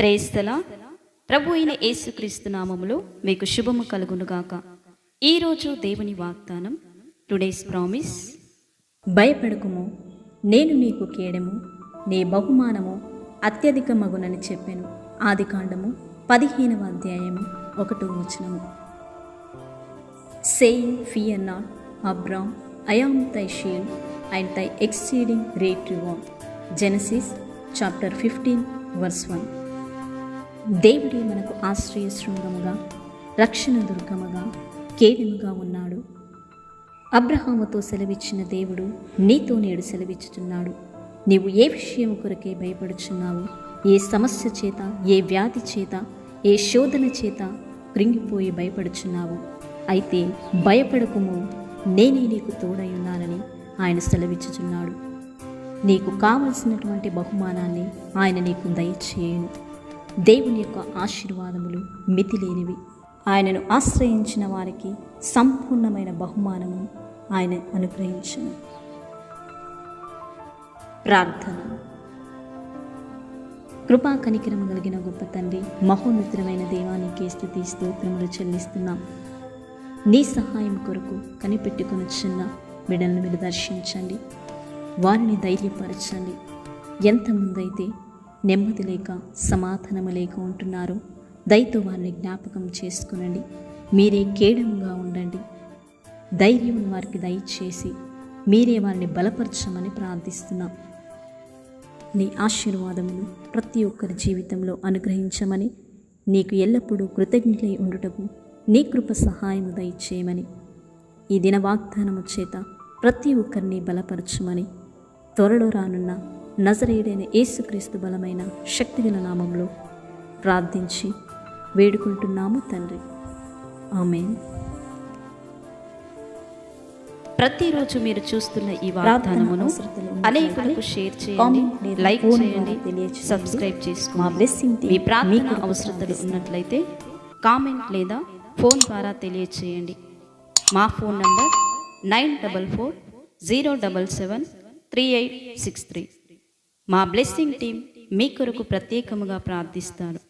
ప్రేస్తల ప్రభు అయిన యేసుక్రీస్తు నామములో మీకు శుభము కలుగునుగాక. ఈరోజు దేవుని వాగ్దానం టుడేస్ ప్రామిస్. భయపడకుము నేను నీకు కేడము నీ బహుమానము అత్యధిక మగునని చెప్పాను. ఆది కాండము పదిహేనవ అధ్యాయము ఒకటో వచనము. Saying fear not Abram I am thy shield and thy exceeding great reward Genesis chapter fifteen verse one దేవుడే మనకు ఆశ్రయ శృంగముగా రక్షణ దుర్గముగా కేడముగా ఉన్నాడు. అబ్రహాముతో సెలవిచ్చిన దేవుడు నీతో నేడు సెలవిచ్చుచున్నాడు. నీవు ఏ విషయం కొరకే భయపడుచున్నావు? ఏ సమస్య చేత ఏ వ్యాధి చేత ఏ శోధన చేత కృంగిపోయి భయపడుచున్నావు? అయితే భయపడకుము నేనే నీకు తోడై ఉన్నానని ఆయన సెలవిచ్చుచున్నాడు. నీకు కావలసినటువంటి బహుమానాన్ని ఆయన నీకు దయచేయును. దేవుని యొక్క ఆశీర్వాదములు మితిలేనివి. ఆయనను ఆశ్రయించిన వారికి సంపూర్ణమైన బహుమానము ఆయన అనుగ్రహించను. ప్రార్థన. కృపా కనికరం కలిగిన గొప్ప తండ్రి మహోన్నతమైన దేవానికి స్థుతి స్తోత్రములు చెల్లిస్తున్నాం. నీ సహాయం కొరకు కనిపెట్టుకుని చిన్న బిడ్డలను మీరు దర్శించండి. వారిని ధైర్యపరచండి. ఎంతమందైతే నెమ్మది లేక సమాధానము లేక ఉంటున్నారు. దయతో వారిని జ్ఞాపకం చేసుకునండి. మీరే కేడముగా ఉండండి. ధైర్యం వారికి దయచేసి మీరే వారిని బలపరచమని ప్రార్థిస్తున్నాం. నీ ఆశీర్వాదమును ప్రతి ఒక్కరి జీవితంలో అనుగ్రహించమని నీకు ఎల్లప్పుడూ కృతజ్ఞులై ఉండుటకు నీ కృప సహాయము దయచేయమని ఈ దిన వాగ్దానము చేత ప్రతి ఒక్కరిని బలపరచమని త్వరలో రానున్న నజరేయుడైన యేసుక్రీస్తు బలమైన శక్తిగల నామంలో ప్రార్థించి వేడుకుంటున్నాము తండ్రి. ఆమెన్. ప్రతిరోజు మీరు చూస్తున్న ఈ వాగ్దానమును అనేకులకు షేర్ చేయండి లైక్ చేయండి సబ్స్క్రైబ్ మా చేసుకోండి మీ ప్రార్థన అవసరతలు ఉన్నట్లయితే కామెంట్ లేదా ఫోన్ ద్వారా తెలియచేయండి. మా phone number nine double four zero double seven three eight six three. మా బ్లెస్సింగ్ టీం మీ కొరకు ప్రత్యేకముగా ప్రార్థిస్తారు.